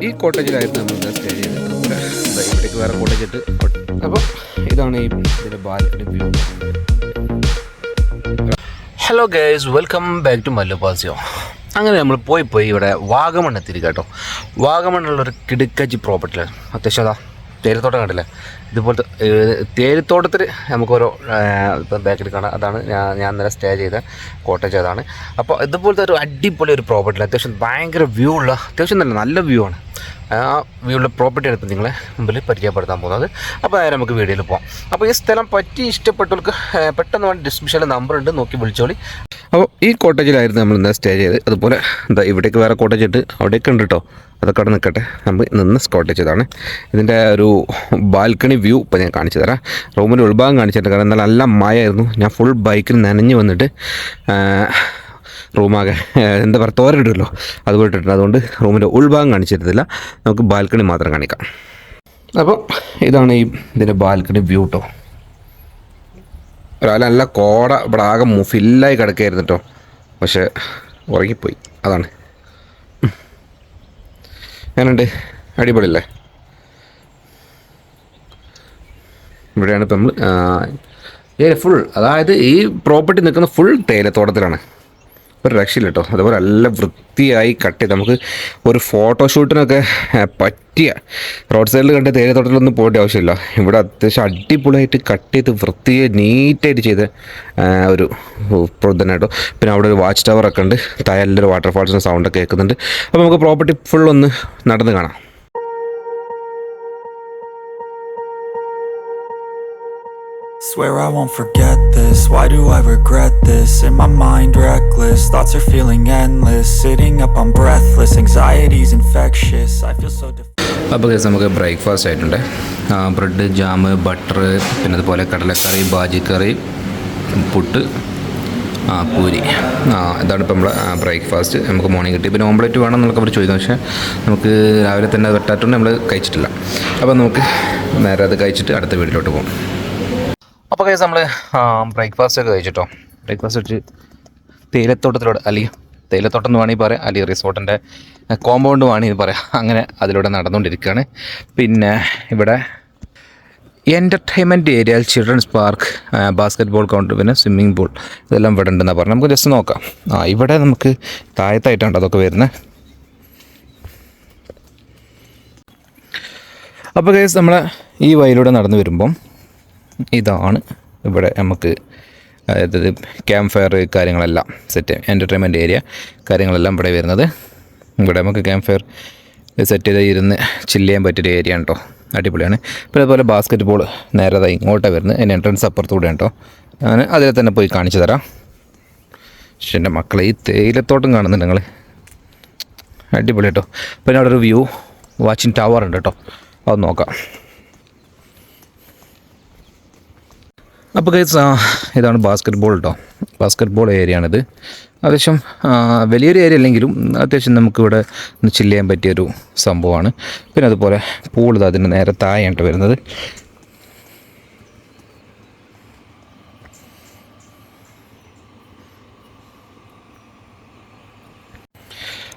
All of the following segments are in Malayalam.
ഈ കോട്ടേജിലായിരുന്നു നമ്മൾ സ്റ്റേ ചെയ്തത് ഇവിടേക്ക് വേറെ കോട്ടേജ് ഇട്ട് അപ്പോൾ ഇതാണ് ഈ ഇതിന്റെ balcony view hello guys welcome back to മല്ലുപാസിയോ അങ്ങനെ നമ്മൾ പോയി പോയി ഇവിടെ വാഗമൺ എത്തിയിരിക്കാം കേട്ടോ. വാഗമണ്ണുള്ളൊരു കിടുക്കച്ചി പ്രോപ്പർട്ടിയിലാണ് അത്യാവശ്യം അതാ തേയിലത്തോട്ടം കണ്ടില്ലേ? ഇതുപോലത്തെ തേയിലത്തോട്ടത്തിൽ നമുക്ക് ഓരോ ഇപ്പം ബാക്കിൽ കാണാം. അതാണ് ഞാൻ ഞാൻ ഇന്നലെ സ്റ്റേ ചെയ്ത കോട്ടേജ് അതാണ്. അപ്പോൾ ഇതുപോലത്തെ ഒരു അടിപൊളി ഒരു പ്രോപ്പർട്ടി അത്യാവശ്യം ഭയങ്കര വ്യൂ ഉള്ള അത്യാവശ്യം തന്നെ നല്ല വ്യൂ ആണ്. ആ വ്യൂ ഉള്ള പ്രോപ്പർട്ടിയാണ് ഇപ്പം നിങ്ങളെ മുമ്പിൽ പരിചയപ്പെടുത്താൻ പോകുന്നത്. അപ്പോൾ നേരെ നമുക്ക് വീഡിയോയിൽ പോകാം അപ്പോൾ ഈ സ്ഥലം പറ്റി ഇഷ്ടപ്പെട്ടവർക്ക് പെട്ടെന്ന് വേണ്ടി ഡിസ്ക്രിപ്ഷനിൽ നമ്പർ ഉണ്ട്. നോക്കി വിളിച്ചോളി. അപ്പോൾ ഈ കോട്ടേജിലായിരുന്നു നമ്മൾ ഇന്ന് സ്റ്റേ ചെയ്ത് അതുപോലെ എന്താ ഇവിടേക്ക് വേറെ കോട്ടേജ് ഉണ്ട്. അവിടേക്ക് ഉണ്ട് കേട്ടോ അതൊക്കെ അവിടെ നിൽക്കട്ടെ നമ്മൾ നിന്ന് കോട്ടേജ് ഇതാണ്. ഇതിന്റെ ഒരു ബാൽക്കണി വ്യൂ ഇപ്പോൾ ഞാൻ കാണിച്ചു തരാം. റൂമിന്റെ ഉൾഭാഗം കാണിച്ചിട്ട് കാരണം എന്നാൽ നല്ല മഴയായിരുന്നു. ഞാൻ ഫുൾ ബൈക്കിൽ നനഞ്ഞ് വന്നിട്ട് റൂമാകെ എന്താ പറയുക തോരയിടുമല്ലോ അതുപോലെ ഇട്ടിട്ടുണ്ട്. അതുകൊണ്ട് റൂമിന്റെ ഉൾഭാഗം കാണിച്ചിരുന്നില്ല. നമുക്ക് ബാൽക്കണി മാത്രം കാണിക്കാം. അപ്പോൾ ഇതാണ് ഈ ഇതിന്റെ ബാൽക്കണി വ്യൂ കേട്ടോ ഒരാൾ നല്ല കോട ഇവിടെ ആകെ ഫില്ലായി കിടക്കുകയായിരുന്നു കേട്ടോ പക്ഷേ ഉറങ്ങിപ്പോയി. അതാണ്. ഞാനുണ്ട്. അടിപൊളിയല്ലേ? ഇവിടെയാണ് ഇപ്പം നമ്മൾ ഫുൾ അതായത് ഈ പ്രോപ്പർട്ടി നിൽക്കുന്ന ഫുൾ തേയിലത്തോട്ടത്തിലാണ്. ഒരു രക്ഷയില്ല കേട്ടോ അതുപോലെ നല്ല വൃത്തിയായി കട്ട് ചെയ്ത് നമുക്ക് ഒരു ഫോട്ടോഷൂട്ടിനൊക്കെ പറ്റിയ റോഡ് സൈഡിൽ കണ്ട് തേയിലത്തോട്ടത്തിലൊന്നും പോകേണ്ട ആവശ്യമില്ല. ഇവിടെ അത്യാവശ്യം അടിപൊളിയായിട്ട് കട്ട് ചെയ്ത് വൃത്തിയെ നീറ്റായിട്ട് ചെയ്ത ഒരു ഇതാണ് കേട്ടോ പിന്നെ അവിടെ ഒരു വാച്ച് ടവറൊക്കെ ഉണ്ട്. താഴെ നല്ലൊരു വാട്ടർഫാൾസിന്റെ സൗണ്ടൊക്കെ കേൾക്കുന്നുണ്ട്. അപ്പോൾ നമുക്ക് പ്രോപ്പർട്ടി ഫുൾ ഒന്ന് നടന്ന് കാണാം. Swear I won't forget this. Why do I regret this? In my mind, reckless. Thoughts are feeling endless. Sitting up, I'm breathless. Anxiety's infectious. I feel so. അപ്പോൾ കേസ് നമുക്ക് ബ്രേക്ക്ഫാസ്റ്റ് ആയിട്ടുണ്ട് ബ്രെഡ് ജാം ബട്ടർ പിന്നെ അതുപോലെ കടലക്കറി ബാജിക്കറി പുട്ട് ആ പൂരി ആ ഇതാണ് ഇപ്പോൾ നമ്മുടെ ബ്രേക്ക്ഫാസ്റ്റ് നമുക്ക് മോർണിംഗ് കിട്ടി പിന്നെ ഓംപ്ലേറ്റ് വേണം എന്നൊക്കെ അവർ ചോദിക്കും പക്ഷേ നമുക്ക് രാവിലെ തന്നെ അത് വെട്ടാത്തതുകൊണ്ട് നമ്മൾ കഴിച്ചിട്ടില്ല അപ്പോൾ നമുക്ക് നേരെ അത് കഴിച്ചിട്ട് അടുത്ത വീട്ടിലോട്ട് പോകും അപ്പോൾ കഴിച്ച് നമ്മൾ ബ്രേക്ക്ഫാസ്റ്റ് ഒക്കെ കഴിച്ചിട്ടോ. ബ്രേക്ക്ഫാസ്റ്റ് വെച്ച് തേയിലത്തോട്ടത്തിലൂടെ അല്ലെങ്കിൽ തേയിലത്തോട്ടം എന്ന് വേണമെങ്കിൽ പറയാം അല്ലെങ്കിൽ റിസോർട്ടിന്റെ കോമ്പൗണ്ട് വേണമെങ്കിൽ പറയാം. അങ്ങനെ അതിലൂടെ നടന്നുകൊണ്ടിരിക്കുകയാണ്. പിന്നെ ഇവിടെ entertainment area children's park basketball counter പിന്നെ സ്വിമ്മിംഗ് പൂൾ ഇതെല്ലാം ഇവിടെ ഉണ്ടെന്നാണ് പറഞ്ഞത്. നമുക്ക് ജസ്റ്റ് നോക്കാം. ആ ഇവിടെ നമുക്ക് താഴത്തായിട്ടാണ് അതൊക്കെ വരുന്നത്. അപ്പോൾ കേസ് നമ്മൾ ഈ വയലൂടെ നടന്നു വരുമ്പം ഇതാണ് ഇവിടെ നമുക്ക് അതായത് ക്യാമ്പ് ഫയർ കാര്യങ്ങളെല്ലാം സെറ്റ് എന്റർടൈൻമെന്റ് ഏരിയ കാര്യങ്ങളെല്ലാം ഇവിടെ വരുന്നത്. ഇവിടെ നമുക്ക് ക്യാമ്പ് ഫയർ സെറ്റ് ചെയ്ത് ഇരുന്ന് ചില്ല് ചെയ്യാൻ പറ്റിയൊരു ഏരിയ ഉണ്ടോ അടിപൊളിയാണ്. പിന്നെ അതുപോലെ ബാസ്ക്കറ്റ് ബോൾ നേരെ ഇങ്ങോട്ടാണ് വരുന്നത്. അതിന്റെ എൻട്രൻസ് അപ്പുറത്തൂടെ ഉണ്ടോ ഞാൻ അതിൽ തന്നെ പോയി കാണിച്ചു തരാം. പക്ഷെ എന്റെ മക്കളെ ഈ തേയിലത്തോട്ടം കാണുന്നുണ്ട് നിങ്ങൾ അടിപൊളി കേട്ടോ പിന്നെ അവിടെ ഒരു വ്യൂ വാച്ചിങ് ടവർ ഉണ്ട് കേട്ടോ. അത് നോക്കാം. അപ്പോൾ കൈസ് ഇതാണ് ബാസ്ക്കറ്റ് ബോൾ കേട്ടോ ബാസ്ക്കറ്റ് ബോൾ ഏരിയ ആണിത്. അത്യാവശ്യം വലിയൊരു ഏരിയ അല്ലെങ്കിലും അത്യാവശ്യം നമുക്കിവിടെ ചില്ല് ചെയ്യാൻ പറ്റിയൊരു സംഭവമാണ്. പിന്നെ അതുപോലെ പൂൾ ഇത് അതിന് നേരെ താഴെയാണ് വരുന്നത്.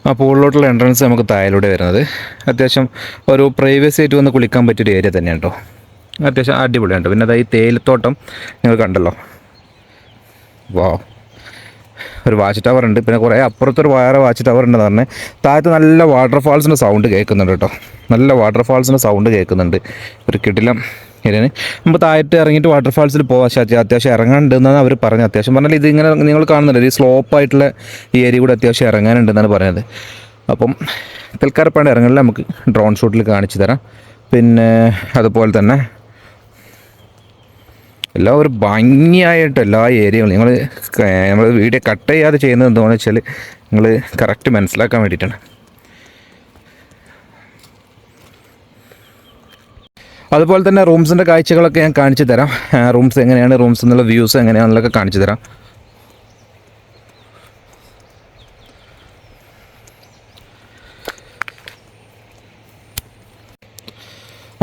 ആ പൂളിലോട്ടുള്ള എൻട്രൻസ് നമുക്ക് താഴെലൂടെ വരുന്നത്. അത്യാവശ്യം ഒരു പ്രൈവസി ആയിട്ട് വന്ന് കുളിക്കാൻ പറ്റിയൊരു ഏരിയ തന്നെയാണ് കേട്ടോ അത്യാവശ്യം അടിപൊളിയാണ് കേട്ടോ പിന്നെ അതായത് തേയിലത്തോട്ടം നിങ്ങൾ കണ്ടല്ലോ. വാ ഒരു വാച്ച് ടവർ ഉണ്ട്. പിന്നെ കുറേ അപ്പുറത്തൊരു വേറെ വാച്ച് ടവർ ഉണ്ടെന്ന് പറഞ്ഞാൽ താഴത്ത് നല്ല വാട്ടർഫാൾസിന്റെ സൗണ്ട് കേൾക്കുന്നുണ്ട് കേട്ടോ. നല്ല വാട്ടർഫാൾസിന്റെ സൗണ്ട് കേൾക്കുന്നുണ്ട്. ഒരു കിടിലം ഇതിന് നമ്മൾ താഴത്ത് ഇറങ്ങിയിട്ട് വാട്ടർഫാൾസിൽ പോകാം അത്യാവശ്യം ഇറങ്ങാനുണ്ടെന്നാണ് അവർ പറഞ്ഞത്. അത്യാവശ്യം പറഞ്ഞാൽ ഇത് ഇങ്ങനെ നിങ്ങൾ കാണുന്നില്ല ഈ സ്ലോപ്പായിട്ടുള്ള ഈ ഏരിയ കൂടെ അത്യാവശ്യം ഇറങ്ങാനുണ്ടെന്നാണ് പറഞ്ഞത്. അപ്പം തൽക്കാലപ്പാണ്ട് ഇറങ്ങലിൽ നമുക്ക്. ഡ്രോൺ ഷൂട്ടിൽ കാണിച്ചു തരാം. പിന്നെ അതുപോലെ തന്നെ എല്ലാം ഒരു ഭംഗിയായിട്ട് എല്ലാ ഏരിയകളും നിങ്ങൾ നമ്മൾ വീഡിയോ കട്ട് ചെയ്യാതെ ചെയ്യുന്നത് എന്താണെന്ന് വെച്ചാൽ നിങ്ങൾ കറക്റ്റ് മനസ്സിലാക്കാൻ വേണ്ടിയിട്ടാണ്. അതുപോലെ തന്നെ റൂംസിന്റെ കാഴ്ചകളൊക്കെ ഞാൻ കാണിച്ചു തരാം. റൂംസ് എങ്ങനെയാണ് റൂംസ് എന്നുള്ള വ്യൂസ് എങ്ങനെയാണെന്നുള്ളതൊക്കെ കാണിച്ചു തരാം.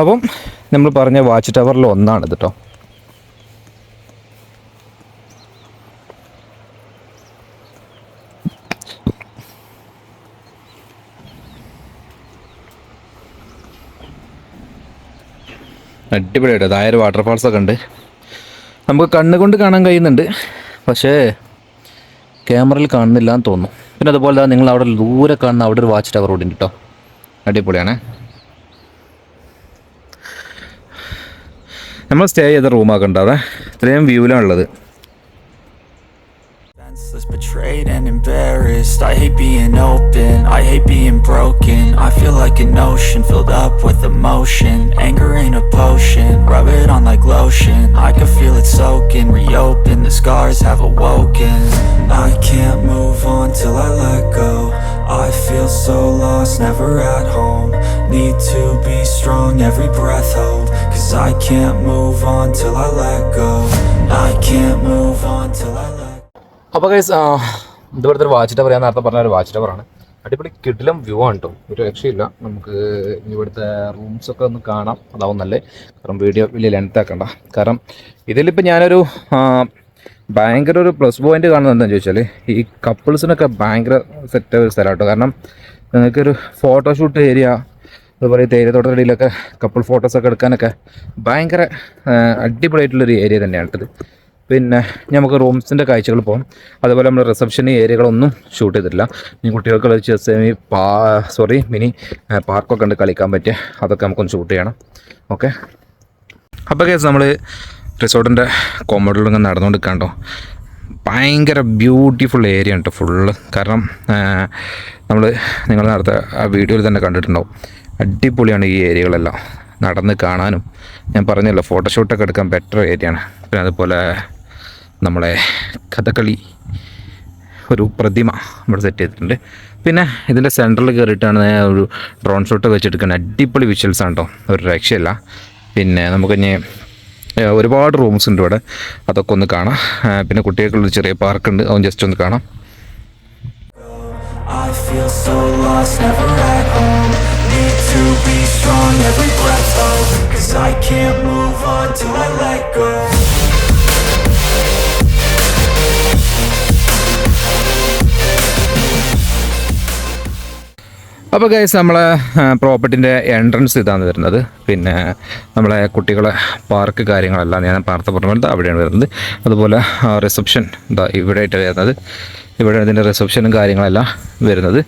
അപ്പം നമ്മൾ പറഞ്ഞ വാച്ച് ടവറിൽ ഒന്നാണ് കേട്ടോ അടിപൊളിയായിട്ട്. വാട്ടർഫാൾസ് ഒക്കെ ഉണ്ട്. നമുക്ക് കണ്ണുകൊണ്ട് കാണാൻ കഴിയുന്നുണ്ട്. പക്ഷേ ക്യാമറയിൽ കാണുന്നില്ല എന്ന് തോന്നുന്നു. പിന്നെ അതുപോലെ തന്നെ നിങ്ങൾ അവിടെ ദൂരെ കാണുന്ന അവിടെ ഒരു വാച്ച് ടവർ ഉണ്ട് കേട്ടോ അടിപൊളിയാണ്. നമ്മൾ സ്റ്റേ ചെയ്ത റൂമാക്കണ്ട അവിടെ ഇത്രയും വ്യൂവിലാണുള്ളത് Senseless, betrayed and embarrassed. I hate being open, I hate being broken. I feel like an ocean filled up with emotion. Anger ain't a potion, rub it on like lotion. I can feel it soaking, reopen, the scars have awoken. I can't move on till I let go. I feel so lost, never at home. Need to be strong, every breath hold. Cause I can't move on till I let go. I can't move on till I let അപ്പോൾ ഗൈസ് ഇതുപോലത്തെ ഒരു വാച്ച് ടവർ ഞാൻ നേരത്തെ പറഞ്ഞ ഒരു വാച്ച് ടവറാണ് അടിപൊളി കിടിലം വ്യൂ ആണ് കേട്ടോ ഒരു രക്ഷയില്ല. നമുക്ക് ഇവിടുത്തെ റൂംസൊക്കെ ഒന്ന് കാണാം. അതാവും നല്ലേ. കാരണം വീഡിയോ വലിയ ലെങ്ത് ആക്കണ്ട. കാരണം ഇതിലിപ്പോൾ ഞാനൊരു ഭയങ്കര ഒരു പ്ലസ് പോയിന്റ് കാണുന്നത് എന്താണെന്ന് ചോദിച്ചാൽ ഈ കപ്പിൾസിനൊക്കെ ഭയങ്കര സെറ്റ് ഒരു സ്ഥലം കേട്ടോ കാരണം നിങ്ങൾക്കൊരു ഫോട്ടോഷൂട്ട് ഏരിയ അതുപോലെ തേയിലത്തോട്ടത്തിലൊക്കെ കപ്പിൾ ഫോട്ടോസൊക്കെ എടുക്കാനൊക്കെ ഭയങ്കര അടിപൊളിയായിട്ടുള്ളൊരു ഏരിയ തന്നെയാണ് ഇത്. പിന്നെ നമുക്ക് റൂംസിന്റെ കാഴ്ചകൾ പോകാം അതുപോലെ നമ്മൾ റിസപ്ഷൻ ഏരിയകളൊന്നും ഷൂട്ട് ചെയ്തിട്ടില്ല. ഇനി കുട്ടികൾക്കുള്ള ചെസ് പാ സോറി മിനി പാർക്കൊക്കെ ഉണ്ട് കളിക്കാൻ പറ്റിയ. അതൊക്കെ നമുക്കൊന്ന് ഷൂട്ട് ചെയ്യണം. ഓക്കെ അപ്പോൾ കേസ് നമ്മൾ റിസോർട്ടിന്റെ കോമ്പൗണ്ടിൽ ഇങ്ങനെ നടന്നുകൊണ്ട് കണ്ടോ ഭയങ്കര ബ്യൂട്ടിഫുൾ ഏരിയ ഉണ്ട് ഫുള്ള് കാരണം നമ്മൾ നിങ്ങൾ നടത്ത ആ വീഡിയോയിൽ തന്നെ കണ്ടിട്ടുണ്ടാവും. അടിപൊളിയാണ് ഈ ഏരിയകളെല്ലാം നടന്ന് കാണാനും. ഞാൻ പറഞ്ഞല്ലോ ഫോട്ടോഷൂട്ടൊക്കെ എടുക്കാൻ ബെറ്റർ ഏരിയയാണ് പിന്നെ അതുപോലെ നമ്മളെ കഥകളി ഒരു പ്രതിമ ഇവിടെ സെറ്റ് ചെയ്തിട്ടുണ്ട്. പിന്നെ ഇതിന്റെ സെന്ററിൽ കയറിയിട്ടാണ് ഒരു ഡ്രോൺ ഷോട്ട് വെച്ചെടുക്കുന്നത്. അടിപൊളി വിഷ്വൽസ് ആണ് കേട്ടോ ഒരു രക്ഷയല്ല. പിന്നെ നമുക്ക് ഇനി ഒരുപാട് റൂംസ് ഉണ്ട് ഇവിടെ. അതൊക്കെ ഒന്ന് കാണാം. പിന്നെ കുട്ടികൾക്കുള്ള ചെറിയ പാർക്കുണ്ട് അവൻ ജസ്റ്റ് ഒന്ന് കാണാം. I can't move on till I let go. അപ്പോൾ ഗൈസ് നമ്മളെ പ്രോപ്പർട്ടിന്റെ എൻട്രൻസ് ഇതാണ് വരുന്നത്. പിന്നെ നമ്മളെ കുട്ടികളെ പാർക്ക് കാര്യങ്ങളെല്ലാം ഞാൻ പാർത്ത പറഞ്ഞത് അവിടെയാണ് വരുന്നത്. അതുപോലെ റിസപ്ഷൻ ഇതാ ഇവിടെ ആയിട്ട് വരുന്നത്. ഇവിടെ ഇതിന്റെ റിസപ്ഷനും കാര്യങ്ങളെല്ലാം വരുന്നത്.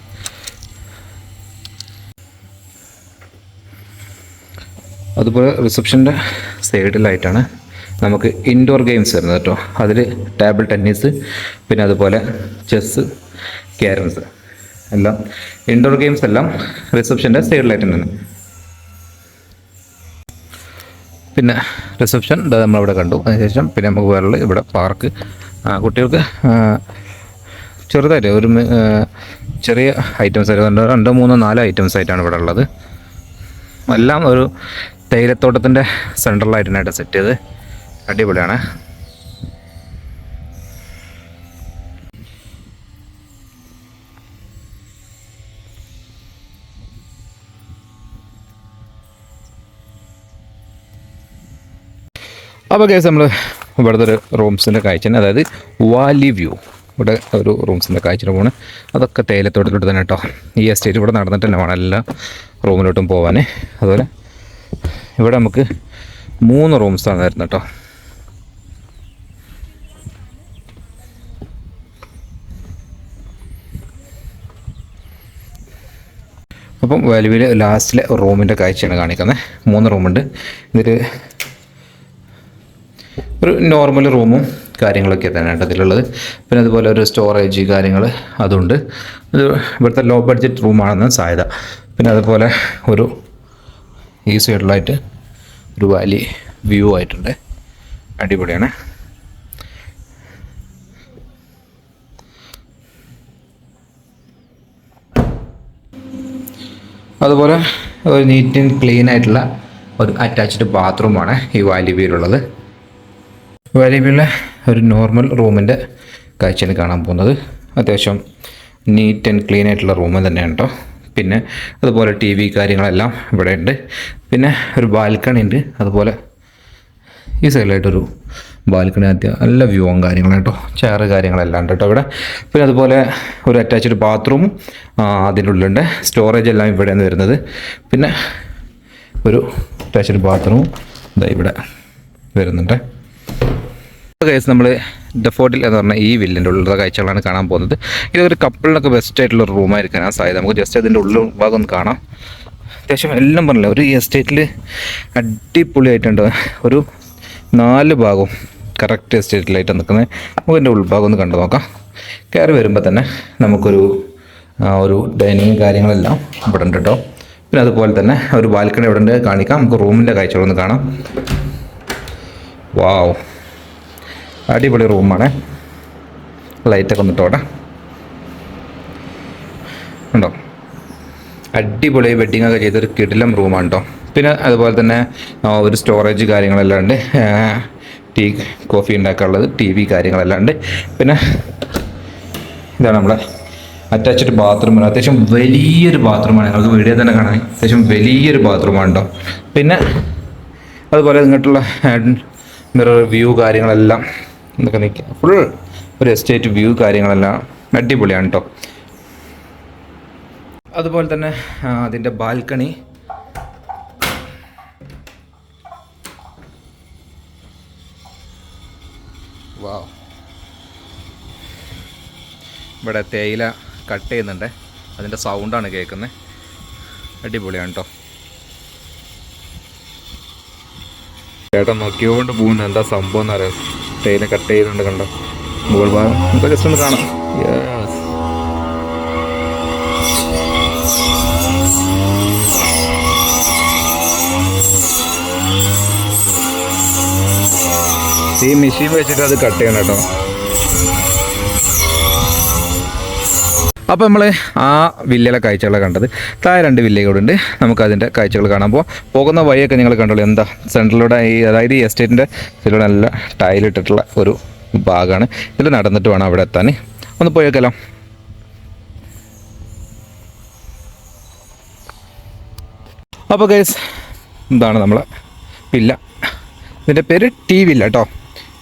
അതുപോലെ റിസപ്ഷന്റെ സൈഡിലായിട്ടാണ് നമുക്ക് ഇൻഡോർ ഗെയിംസ് വരുന്നത് കേട്ടോ. അതിൽ ടേബിൾ ടെന്നീസ് പിന്നെ അതുപോലെ ചെസ്സ് ക്യാരംസ് എല്ലാം. ഇൻഡോർ ഗെയിംസ് എല്ലാം റിസപ്ഷന്റെ സൈഡിലായിട്ട് തന്നെ. പിന്നെ റിസപ്ഷൻ നമ്മളിവിടെ കണ്ടു. അതിനുശേഷം പിന്നെ നമുക്ക് വേറെ ഇവിടെ പാർക്ക് കുട്ടികൾക്ക് ചെറുതായിട്ട് ഒരു ചെറിയ ഐറ്റംസ് ആയിട്ട് രണ്ടോ രണ്ടോ മൂന്നോ നാലോ ഐറ്റംസ് ആയിട്ടാണ് ഇവിടെ ഉള്ളത്. എല്ലാം ഒരു തേയിലത്തോട്ടത്തിന്റെ സെൻട്രലായിട്ടാണ് സെറ്റ് ചെയ്ത്. അടിപൊളിയാണ്. അപ്പോൾ കേസ് നമ്മൾ ഇവിടുത്തെ ഒരു റൂംസിന്റെ കാഴ്ച അതായത് വാലി വ്യൂ. ഇവിടെ ഒരു റൂംസിന്റെ കാഴ്ച പോണ്. അതൊക്കെ തേയിലത്തോട്ടിലോട്ട് തന്നെ കേട്ടോ ഈ എസ്റ്റേറ്റ് ഇവിടെ നടന്നിട്ട് തന്നെ വേണം എല്ലാ റൂമിലോട്ടും പോകാൻ അതുപോലെ ഇവിടെ നമുക്ക് മൂന്ന് റൂംസാണ് വരുന്നത് കേട്ടോ അപ്പം വാലുവിൽ ലാസ്റ്റിലെ റൂമിന്റെ കാഴ്ചയാണ് കാണിക്കുന്നത്. മൂന്ന് റൂമുണ്ട് ഇതിൽ ഒരു നോർമൽ റൂമും കാര്യങ്ങളൊക്കെ തന്നെയാണ് അതിലുള്ളത് പിന്നെ അതുപോലെ ഒരു സ്റ്റോറേജ് കാര്യങ്ങൾ അതുണ്ട്. ഇത് ഇവിടുത്തെ ലോ ബഡ്ജറ്റ് റൂമാണെന്ന് സാധ്യത. പിന്നെ അതുപോലെ ഒരു ഈ സൈഡിലായിട്ട് ഒരു വാലി വ്യൂ ആയിട്ടുണ്ട്. അടിപൊളിയാണ്. അതുപോലെ ഒരു നീറ്റ് ആൻഡ് ക്ലീൻ ആയിട്ടുള്ള ഒരു അറ്റാച്ച്ഡ് ബാത്റൂമാണ് ഈ വാലി വ്യൂയിലുള്ളത് വാലിബിയിലെ ഒരു നോർമൽ റൂമിന്റെ കാഴ്ചയാണ് കാണാൻ പോകുന്നത്. അത്യാവശ്യം നീറ്റ് ആൻഡ് ക്ലീൻ ആയിട്ടുള്ള റൂം തന്നെയാണ് കേട്ടോ പിന്നെ അതുപോലെ ടി വി കാര്യങ്ങളെല്ലാം ഇവിടെ ഉണ്ട്. പിന്നെ ഒരു ബാൽക്കണി ഉണ്ട്. അതുപോലെ ഈ സൈഡിലായിട്ടൊരു ബാൽക്കണി ആദ്യം നല്ല വ്യൂവും കാര്യങ്ങളും കേട്ടോ ചെയറ് കാര്യങ്ങളെല്ലാം ഉണ്ട് കേട്ടോ ഇവിടെ. പിന്നെ അതുപോലെ ഒരു അറ്റാച്ച്ഡ് ബാത്റൂമും അതിന്റെ ഉള്ളിലുണ്ട്. സ്റ്റോറേജ് എല്ലാം ഇവിടെയാണ് വരുന്നത്. പിന്നെ ഒരു അറ്റാച്ച്ഡ് ബാത്റൂമും ഇതാ ഇവിടെ വരുന്നുണ്ട്. കേസ് നമ്മൾ ഡെഫോർട്ടിൽ എന്ന് പറഞ്ഞാൽ ഈ വില്ലിന്റെ ഉള്ളിലുള്ള കാഴ്ചകളാണ് കാണാൻ പോകുന്നത്. ഇതൊരു കപ്പിളിനൊക്കെ ബെസ്റ്റ് ആയിട്ടുള്ള ഒരു ആ സാധ്യത നമുക്ക് ജസ്റ്റ് അതിന്റെ ഉള്ളിൽ ഭാഗം ഒന്ന് കാണാം. അത്യാവശ്യം എല്ലാം പറഞ്ഞില്ല ഒരു എസ്റ്റേറ്റിൽ അടിപൊളിയായിട്ടുണ്ട്. ഒരു നാല് ഭാഗവും കറക്റ്റ് എസ്റ്റേറ്റിലായിട്ട് നിൽക്കുന്നത്. നമുക്ക് അതിന്റെ ഉൾഭാഗം ഒന്ന് കണ്ടു നോക്കാം. കയറി വരുമ്പോൾ തന്നെ നമുക്കൊരു ഒരു ഡൈനിങ് കാര്യങ്ങളെല്ലാം ഇവിടെ ഉണ്ട് കേട്ടോ പിന്നെ അതുപോലെ തന്നെ ഒരു ബാൽക്കണി ഇവിടെ ഉണ്ട്. കാണിക്കാം. നമുക്ക് റൂമിന്റെ കാഴ്ചകളൊന്ന് കാണാം. വാവ് അടിപൊളി റൂമാണ്. ലൈറ്റൊക്കെ ഇട്ടോട്ടെ. ഉണ്ടോ? അടിപൊളി വെഡിങ് ഒക്കെ ചെയ്തൊരു കിടിലം റൂമാണ് കേട്ടോ പിന്നെ അതുപോലെ തന്നെ ഒരു സ്റ്റോറേജ് കാര്യങ്ങളെല്ലാം ഉണ്ട്. ടീ കോഫി ഉണ്ടാക്കാനുള്ളത് ടി വി കാര്യങ്ങളെല്ലാം ഉണ്ട്. പിന്നെ ഇതാണ് നമ്മളെ അറ്റാച്ച്ഡ് ബാത്റൂമാണ് അത്യാവശ്യം വലിയൊരു ബാത്റൂമാണ് നിങ്ങൾക്ക് വീഡിയോ തന്നെ കാണാൻ. അത്യാവശ്യം വലിയൊരു ബാത്റൂമാണ് കേട്ടോ പിന്നെ അതുപോലെ ഇങ്ങോട്ടുള്ള മിറർ വ്യൂ കാര്യങ്ങളെല്ലാം. ഇതൊക്കെ നിൽക്കുക ഫുൾ. ഒരു എസ്റ്റേറ്റ് വ്യൂ കാര്യങ്ങളെല്ലാം അടിപൊളിയാണ് കേട്ടോ അതുപോലെ തന്നെ അതിന്റെ ബാൽക്കണി. വാവ്. ഇവിടെ തേയില കട്ട് ചെയ്യുന്നുണ്ട്. അതിന്റെ സൗണ്ടാണ് കേൾക്കുന്നത് അടിപൊളിയാണ് കേട്ടോ ചേട്ടൻ നോക്കിയോണ്ട് പോകുന്ന എന്താ സംഭവം എന്ന് അറിയാം ചെയ്ത് കട്ട് ചെയ്യുന്നുണ്ട് കണ്ടോ? മുകൾ ഭാഗം. നമുക്ക് ജസ്റ്റ് ഒന്ന് കാണാം. ഈ മെഷീൻ വെച്ചിട്ട് അത് കട്ട് ചെയ്യണം കേട്ടോ. അപ്പോൾ നമ്മൾ ആ വില്ലയിലെ കാഴ്ചകളെ കണ്ടത്. താഴെ രണ്ട് വില്ലകളുണ്ട് നമുക്ക് അതിന്റെ കാഴ്ചകൾ കാണാൻ പോകാം പോകുന്ന വഴിയൊക്കെ നിങ്ങൾ കണ്ടോളൂ. എന്താ? സെൻട്രലിലൂടെ ഈ അതായത് ഈ എസ്റ്റേറ്റിന്റെ ഇതിലൂടെ നല്ല ടൈലിട്ടിട്ടുള്ള ഒരു ഭാഗമാണ് ഇതിൽ നടന്നിട്ട് വേണം അവിടെ എത്താൻ. ഒന്ന് പോയേക്കല്ലോ. അപ്പോൾ ഗൈസ് എന്താണ് നമ്മളെ വില്ല. ഇതിന്റെ പേര് ടി വില്ല കേട്ടോ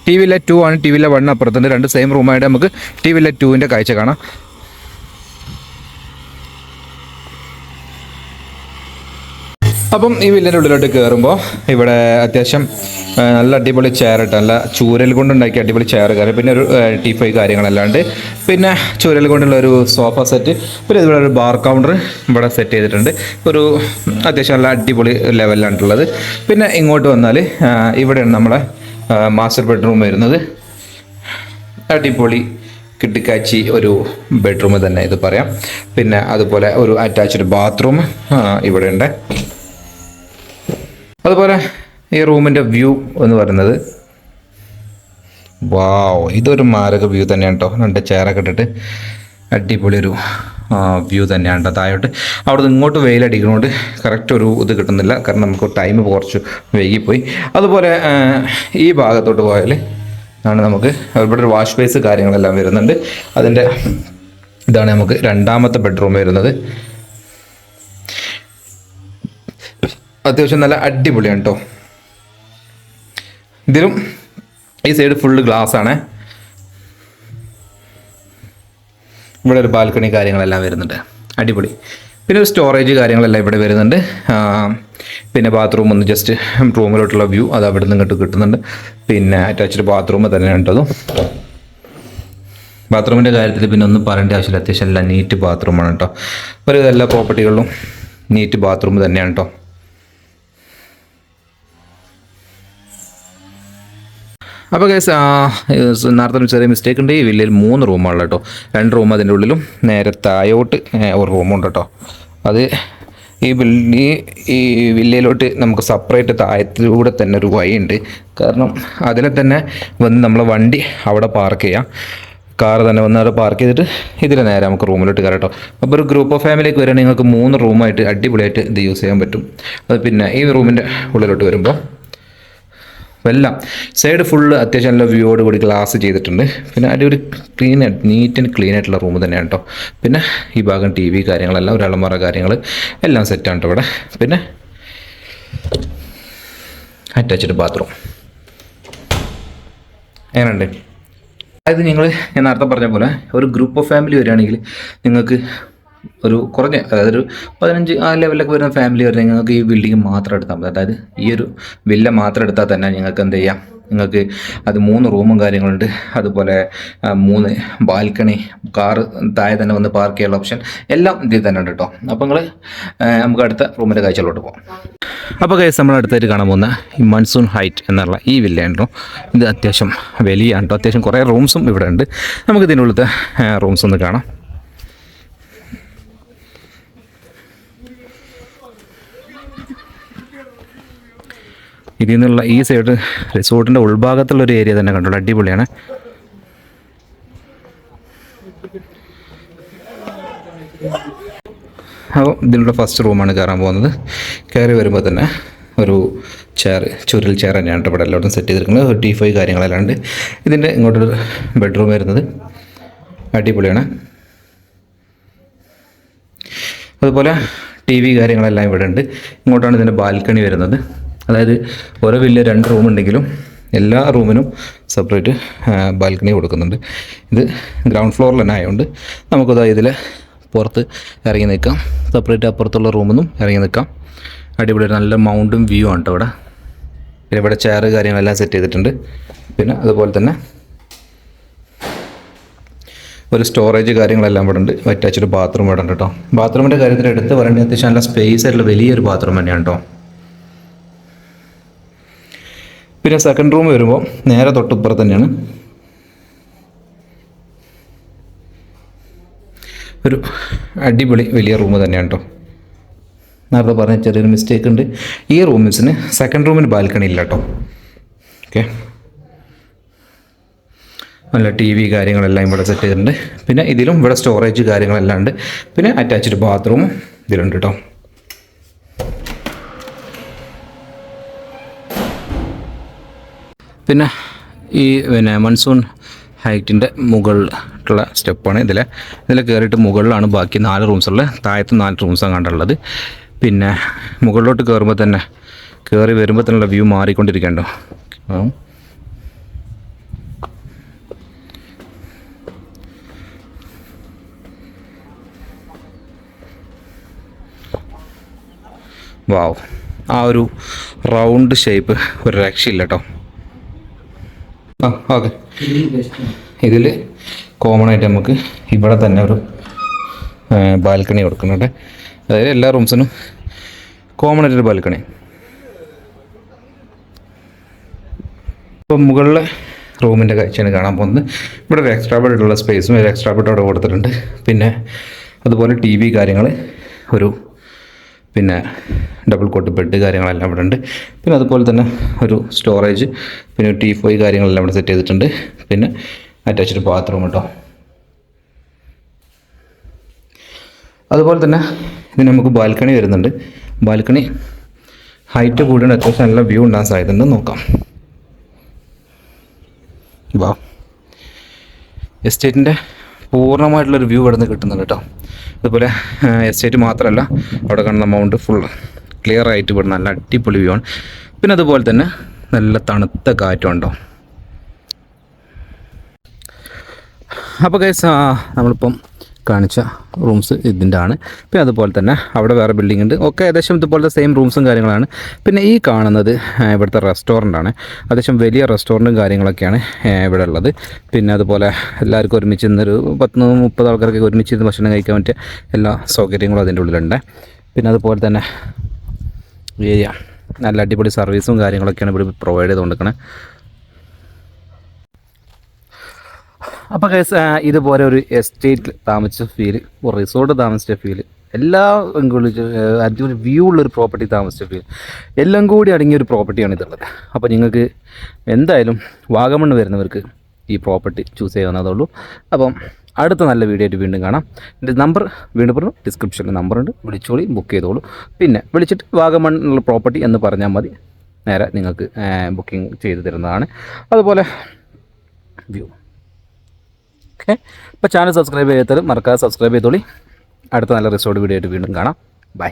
ടി വില്ല ടു ആണ്. ടി വില്ല വൺ അപ്പുറത്തുണ്ട്. രണ്ട് സെയിം റൂമായിട്ട് നമുക്ക് ടി വില്ല ടുവിന്റെ കാഴ്ച കാണാം. അപ്പം ഈ വില്ലിന്റെ ഉള്ളിലോട്ട് കയറുമ്പോൾ ഇവിടെ അത്യാവശ്യം നല്ല അടിപൊളി ചെയർ ഇട്ട് നല്ല ചൂരൽ കൊണ്ടുണ്ടാക്കിയ അടിപൊളി ചെയർ കയറി. പിന്നെ ഒരു ടി ഫൈ കാര്യങ്ങളല്ലാണ്ട്. പിന്നെ ചൂരൽ കൊണ്ടുള്ള ഒരു സോഫ സെറ്റ് പിന്നെ ഇവിടെ ഒരു ബാർ കൗണ്ടർ ഇവിടെ സെറ്റ് ചെയ്തിട്ടുണ്ട്. ഒരു അത്യാവശ്യം നല്ല അടിപൊളി ലെവലിലാണുള്ളത് പിന്നെ ഇങ്ങോട്ട് വന്നാൽ ഇവിടെയാണ് നമ്മളെ മാസ്റ്റർ ബെഡ്റൂം വരുന്നത്. അടിപൊളി കിട്ടിക്കാച്ചി ഒരു ബെഡ്റൂം തന്നെ ഇത് പറയാം. പിന്നെ അതുപോലെ ഒരു അറ്റാച്ച്ഡ് ബാത്റൂം ഇവിടെ ഉണ്ട് അതുപോലെ ഈ റൂമിന്റെ വ്യൂ എന്ന് പറയുന്നത്. വാവ് ഇതൊരു മാരക വ്യൂ തന്നെയാണ് കേട്ടോ രണ്ട് ചെയറൊക്കെ ഇട്ടിട്ട് അടിപൊളി ഒരു വ്യൂ തന്നെയാണ് താഴോട്ട് അവിടെ നിന്ന് ഇങ്ങോട്ട് വെയിലടിക്കുന്നതുകൊണ്ട് കറക്റ്റ് ഒരു ഇത് കിട്ടുന്നില്ല. കാരണം നമുക്ക് ടൈം കുറച്ച് വൈകിപ്പോയി. അതുപോലെ ഈ ഭാഗത്തോട്ട് പോയാൽ ആണ് നമുക്ക് ഇവിടെ ഒരു വാഷ് ബേസ് കാര്യങ്ങളെല്ലാം വരുന്നുണ്ട്. അതിന്റെ ഇതാണ് നമുക്ക് രണ്ടാമത്തെ ബെഡ്റൂം വരുന്നത്. അത്യാവശ്യം നല്ല അടിപൊളിയാണ് കേട്ടോ ഇതിലും ഈ സൈഡ് ഫുള്ള് ഗ്ലാസ് ആണ്. ഇവിടെ ഒരു ബാൽക്കണി കാര്യങ്ങളെല്ലാം വരുന്നുണ്ട്. അടിപൊളി. പിന്നെ ഒരു സ്റ്റോറേജ് കാര്യങ്ങളെല്ലാം ഇവിടെ വരുന്നുണ്ട്. പിന്നെ ബാത്റൂം ഒന്ന് ജസ്റ്റ് റൂമിലോട്ടുള്ള വ്യൂ അത് അവിടെ നിന്ന് ഇങ്ങോട്ട് കിട്ടുന്നുണ്ട്. പിന്നെ അറ്റാച്ച്ഡ് ബാത്റൂം തന്നെയാണ് കേട്ടോ ബാത്റൂമിന്റെ കാര്യത്തിൽ പിന്നെ ഒന്നും പറയേണ്ട ആവശ്യമില്ല. അത്യാവശ്യം എല്ലാം നീറ്റ് ബാത്റൂമാണ് കേട്ടോ ഒരു എല്ലാ പ്രോപ്പർട്ടികളിലും നീറ്റ് ബാത്റൂം തന്നെയാണ് കേട്ടോ അപ്പോൾ കേസ് നേരത്തെ ചെറിയ മിസ്റ്റേക്ക് ഉണ്ട്. ഈ വില്ലയിൽ മൂന്ന് റൂമാണ് കേട്ടോ. രണ്ട് റൂം അതിന്റെ ഉള്ളിലും നേരെ താഴോട്ട് ഏ, ഒരു റൂമുണ്ട് കേട്ടോ. അത് ഈ ബിൽ- ഈ വില്ലയിലോട്ട് നമുക്ക് സെപ്പറേറ്റ് താഴത്തിലൂടെ തന്നെ ഒരു വഴിയുണ്ട്. കാരണം അതിൽ തന്നെ വന്ന് നമ്മളെ വണ്ടി അവിടെ പാർക്ക് ചെയ്യാം. കാർ തന്നെ വന്ന് അവിടെ പാർക്ക് ചെയ്തിട്ട് ഇതിൽ നേരെ നമുക്ക് റൂമിലോട്ട് കയറാം കേട്ടോ. അപ്പോൾ ഒരു ഗ്രൂപ്പ് ഓഫ് ഫാമിലിക്ക് വരികയാണെങ്കിൽ നിങ്ങൾക്ക് മൂന്ന് റൂമായിട്ട് അടിപൊളിയായിട്ട് ഇത് യൂസ് ചെയ്യാൻ പറ്റും. അത് പിന്നെ ഈ റൂമിന്റെ ഉള്ളിലോട്ട് വരുമ്പോൾ എല്ലാം സൈഡ് ഫുള്ള് അത്യാവശ്യം നല്ല വ്യൂയോട് കൂടി ഗ്ലാസ് ചെയ്തിട്ടുണ്ട്. പിന്നെ അതിന്റെ ഒരു ക്ലീൻ ആയിട്ട് നീറ്റ് ആൻഡ് ക്ലീൻ ആയിട്ടുള്ള റൂം തന്നെയാണ് കേട്ടോ പിന്നെ ഈ ഭാഗം ടി വി കാര്യങ്ങളെല്ലാം ഒരു അളമറ കാര്യങ്ങൾ എല്ലാം സെറ്റാണ് കേട്ടോ ഇവിടെ. പിന്നെ അറ്റാച്ച്ഡ് ബാത്റൂം എങ്ങനെയുണ്ട്? അതായത് നിങ്ങൾ ഞാൻ നേരത്തെ പറഞ്ഞ പോലെ ഒരു ഗ്രൂപ്പ് ഓഫ് ഫാമിലി വരികയാണെങ്കിൽ നിങ്ങൾക്ക് ഒരു കുറഞ്ഞ അതായത് ഒരു പതിനഞ്ച് ആ ലെവലിലൊക്കെ വരുന്ന ഫാമിലി വരുന്ന നിങ്ങൾക്ക് ഈ ബിൽഡിംഗ് മാത്രം എടുത്താൽ മതി. അതായത് ഈ ഒരു വില്ല മാത്രം എടുത്താൽ തന്നെ നിങ്ങൾക്ക് എന്ത് ചെയ്യാം? നിങ്ങൾക്ക് അത് മൂന്ന് റൂമും കാര്യങ്ങളുണ്ട്. അതുപോലെ മൂന്ന് ബാൽക്കണി കാറ് താഴെ തന്നെ വന്ന് പാർക്ക് ചെയ്യാനുള്ള ഓപ്ഷൻ എല്ലാം ഇതിൽ തന്നെ ഉണ്ട് കേട്ടോ അപ്പോൾ നിങ്ങൾ നമുക്ക് അടുത്ത റൂമിന്റെ കാഴ്ചകളോട്ട് പോകാം അപ്പോൾ കേസ് നമ്മൾ അടുത്തായിട്ട് കാണാൻ പോകുന്ന ഈ മൺസൂൺ ഹൈറ്റ് എന്നുള്ള ഈ വില്ല ഉണ്ടോ ഇത് അത്യാവശ്യം വലിയാണ് കേട്ടോ അത്യാവശ്യം കുറേ റൂംസും ഇവിടെ ഉണ്ട്. നമുക്ക് ഇതിനുള്ളിലത്തെ റൂംസ് ഒന്ന് കാണാം. ഇതിൽ നിന്നുള്ള ഈ സൈഡ് റിസോർട്ടിന്റെ ഉൾഭാഗത്തുള്ള ഒരു ഏരിയ തന്നെ കണ്ടോളൂ. അടിപൊളിയാണ്. അപ്പോൾ ഇതിനുള്ള ഫസ്റ്റ് റൂമാണ് കയറാൻ പോകുന്നത്. കയറി വരുമ്പോൾ തന്നെ ഒരു ചെയർ ചുരൽ ചെയർ തന്നെയാണ് ഇവിടെ എല്ലായിടത്തും സെറ്റ് ചെയ്തിരിക്കുന്നത്. ടി ഫൈവ് കാര്യങ്ങളെല്ലാം ഉണ്ട്. ഇതിന്റെ ഇങ്ങോട്ടൊരു ബെഡ്റൂം വരുന്നത്. അടിപൊളിയാണ്. അതുപോലെ ടി വി കാര്യങ്ങളെല്ലാം ഇവിടെ ഉണ്ട്. ഇങ്ങോട്ടാണ് ഇതിന്റെ ബാൽക്കണി വരുന്നത്. അതായത് ഓരോ വലിയ രണ്ട് റൂം ഉണ്ടെങ്കിലും എല്ലാ റൂമിനും സെപ്പറേറ്റ് ബാൽക്കണി കൊടുക്കുന്നുണ്ട്. ഇത് ഗ്രൗണ്ട് ഫ്ലോറിൽ തന്നെ ആയതുകൊണ്ട് നമുക്കത് ഇതിൽ പുറത്ത് ഇറങ്ങി നിൽക്കാം. സെപ്പറേറ്റ് അപ്പുറത്തുള്ള റൂമിൽ ഇറങ്ങി നിൽക്കാം. അടിപൊളി നല്ല മൗണ്ടും വ്യൂ ആണ് കേട്ടോ ഇവിടെ. പിന്നെ ഇവിടെ ചെയർ കാര്യങ്ങളെല്ലാം സെറ്റ് ചെയ്തിട്ടുണ്ട്. പിന്നെ അതുപോലെ തന്നെ ഒരു സ്റ്റോറേജ് കാര്യങ്ങളെല്ലാം ഇവിടെ ഉണ്ട്. അറ്റാച്ച്ഡ് ബാത്റൂം ഇവിടെ ഉണ്ട് കേട്ടോ ബാത്റൂമിന്റെ കാര്യത്തിൽ എടുത്ത് പറയേണ്ടത് അത്യാവശ്യം നല്ല സ്പേസ് ആയിട്ടുള്ള വലിയൊരു ബാത്റൂം തന്നെയാണ് കേട്ടോ പിന്നെ സെക്കൻഡ് റൂം വരുമ്പോൾ നേരെ തൊട്ടിപ്പുറത്ത് തന്നെയാണ്. ഒരു അടിപൊളി വലിയ റൂം തന്നെയാണ് കേട്ടോ നേരത്തെ പറഞ്ഞ ചെറിയൊരു മിസ്റ്റേക്ക് ഉണ്ട്. ഈ റൂമിസിന് സെക്കൻഡ് റൂമിന് ബാൽക്കണി ഇല്ല കേട്ടോ ഓക്കെ നല്ല ടി വി കാര്യങ്ങളെല്ലാം ഇവിടെ സെറ്റ് ചെയ്തിട്ടുണ്ട്. പിന്നെ ഇതിലും ഇവിടെ സ്റ്റോറേജ് കാര്യങ്ങളെല്ലാം ഉണ്ട്. പിന്നെ അറ്റാച്ച്ഡ് ബാത്റൂം ഇതിലുണ്ട് കേട്ടോ പിന്നെ ഈ പിന്നെ മൺസൂൺ ഹൈറ്റിന്റെ മുകളിലുള്ള സ്റ്റെപ്പാണ് ഇതിലെ. ഇതിൽ കയറിയിട്ട് മുകളിലാണ് ബാക്കി നാല് റൂംസ് റൂംസുള്ളത് താഴത്ത് നാല് റൂംസാണ് കണ്ടുള്ളത്. പിന്നെ മുകളിലോട്ട് കയറുമ്പോൾ തന്നെ കയറി വരുമ്പോൾ തന്നെയുള്ള വ്യൂ മാറിക്കൊണ്ടിരിക്കണ്ടോ? വാവ്. ആ ഒരു റൗണ്ട് ഷേപ്പ് ഒരു രക്ഷയില്ല കേട്ടോ. ആ ഓക്കെ. ഇതിൽ കോമൺ ആയിട്ട് നമുക്ക് ഇവിടെ തന്നെ ഒരു ബാൽക്കണി കൊടുക്കുന്നുണ്ട് അതായത് എല്ലാ റൂംസിനും കോമൺ ആയിട്ടൊരു ബാൽക്കണി ഇപ്പം മുകളിലെ റൂമിന്റെ കാഴ്ചയാണ് കാണാൻ പോകുന്നത്. ഇവിടെ ഒരു എക്സ്ട്രാ ബെഡ് ഉള്ള സ്പേസും ഒരു എക്സ്ട്രാ ബെഡ് അവിടെ കൊടുത്തിട്ടുണ്ട്. പിന്നെ അതുപോലെ ടി വി കാര്യങ്ങൾ ഒരു പിന്നെ ഡബിൾ കോട്ട് ബെഡ് കാര്യങ്ങളെല്ലാം ഇവിടെ ഉണ്ട് പിന്നെ അതുപോലെ തന്നെ ഒരു സ്റ്റോറേജ് പിന്നെ ടി ഫോയ് കാര്യങ്ങളെല്ലാം ഇവിടെ സെറ്റ് ചെയ്തിട്ടുണ്ട്. പിന്നെ അറ്റാച്ച്ഡ് ബാത്റൂം കേട്ടോ അതുപോലെ തന്നെ ഇതിന് നമുക്ക് ബാൽക്കണി വരുന്നുണ്ട്. ബാൽക്കണി ഹൈറ്റ് കൂടിയാണ് അത്യാവശ്യം നല്ല വ്യൂ ഉണ്ടാകാൻ സാധ്യതയുണ്ട്. നോക്കാം. വാ. എസ്റ്റേറ്റിന്റെ പൂർണമായിട്ടുള്ളൊരു വ്യൂ ഇവിടെ നിന്ന് കിട്ടുന്നുണ്ട് കേട്ടോ അതുപോലെ എസ്റ്റേറ്റ് മാത്രമല്ല അവിടെ കാണുന്ന മൗണ്ട് ഫുൾ ക്ലിയർ ആയിട്ട് ഇവിടെ നല്ല അടിപൊളി വ്യൂ ആണ്. പിന്നെ അതുപോലെ തന്നെ നല്ല തണുത്ത കാറ്റും ഉണ്ടോ? അപ്പോൾ കേസ് നമ്മളിപ്പം കാണിച്ച റൂംസ് ഇതിന്റെ ആണ് പിന്നെ അതുപോലെ തന്നെ അവിടെ വേറെ ബിൽഡിംഗ് ഉണ്ട്. ഒക്കെ ഏകദേശം ഇതുപോലത്തെ സെയിം റൂംസും കാര്യങ്ങളാണ്. പിന്നെ ഈ കാണുന്നത് ഇവിടുത്തെ റെസ്റ്റോറന്റ് അത്യാവശ്യം വലിയ റെസ്റ്റോറന്റും കാര്യങ്ങളൊക്കെയാണ് ഇവിടെ ഉള്ളത്. പിന്നെ അതുപോലെ എല്ലാവർക്കും ഒരുമിച്ച് ഇന്നൊരു പത്ത് മുപ്പത് ആൾക്കാർക്ക് ഒരുമിച്ച് ഇരുന്ന് ഭക്ഷണം കഴിക്കാൻ പറ്റിയ എല്ലാ സൗകര്യങ്ങളും അതിന്റെ ഉള്ളിലുണ്ട്. പിന്നെ അതുപോലെ തന്നെ ഏരിയ. നല്ല അടിപൊളി സർവീസും കാര്യങ്ങളൊക്കെയാണ് ഇവിടെ പ്രൊവൈഡ് ചെയ്ത് അപ്പോൾ കേസ് ഇതുപോലെ ഒരു എസ്റ്റേറ്റ് താമസിച്ച ഫീൽ ഒരു റിസോർട്ട് താമസിച്ച ഫീൽ എല്ലാ അടിപൊളി വ്യൂ ഉള്ളൊരു പ്രോപ്പർട്ടി താമസിച്ച ഫീൽ എല്ലാം കൂടി അടങ്ങിയ ഒരു പ്രോപ്പർട്ടിയാണ് ഇതുള്ളത്. അപ്പോൾ നിങ്ങൾക്ക് എന്തായാലും വാഗമണ്ണ് വരുന്നവർക്ക് ഈ പ്രോപ്പർട്ടി ചൂസ് ചെയ്യാവുന്നതേ ഉള്ളൂ അപ്പം അടുത്ത നല്ല വീഡിയോ ആയിട്ട് വീണ്ടും കാണാം. എന്റെ നമ്പർ വീണ്ടും പറഞ്ഞു ഡിസ്ക്രിപ്ഷനിൽ നമ്പറുണ്ട് വിളിച്ചോളി ബുക്ക് ചെയ്തോളൂ. പിന്നെ വിളിച്ചിട്ട് വാഗമണ്ണുള്ള പ്രോപ്പർട്ടി എന്ന് പറഞ്ഞാൽ മതി. നേരെ നിങ്ങൾക്ക് ബുക്കിംഗ് ചെയ്തു തരുന്നതാണ്. അതുപോലെ വ്യൂ ഓക്കെ ഇപ്പോൾ ചാനൽ സബ്സ്ക്രൈബ് ചെയ്യാത്തത് മറക്കാതെ സബ്സ്ക്രൈബ് ചെയ്തോളി. അടുത്ത നല്ല റിസോർട്ട് വീഡിയോ ആയിട്ട് വീണ്ടും കാണാം. Bye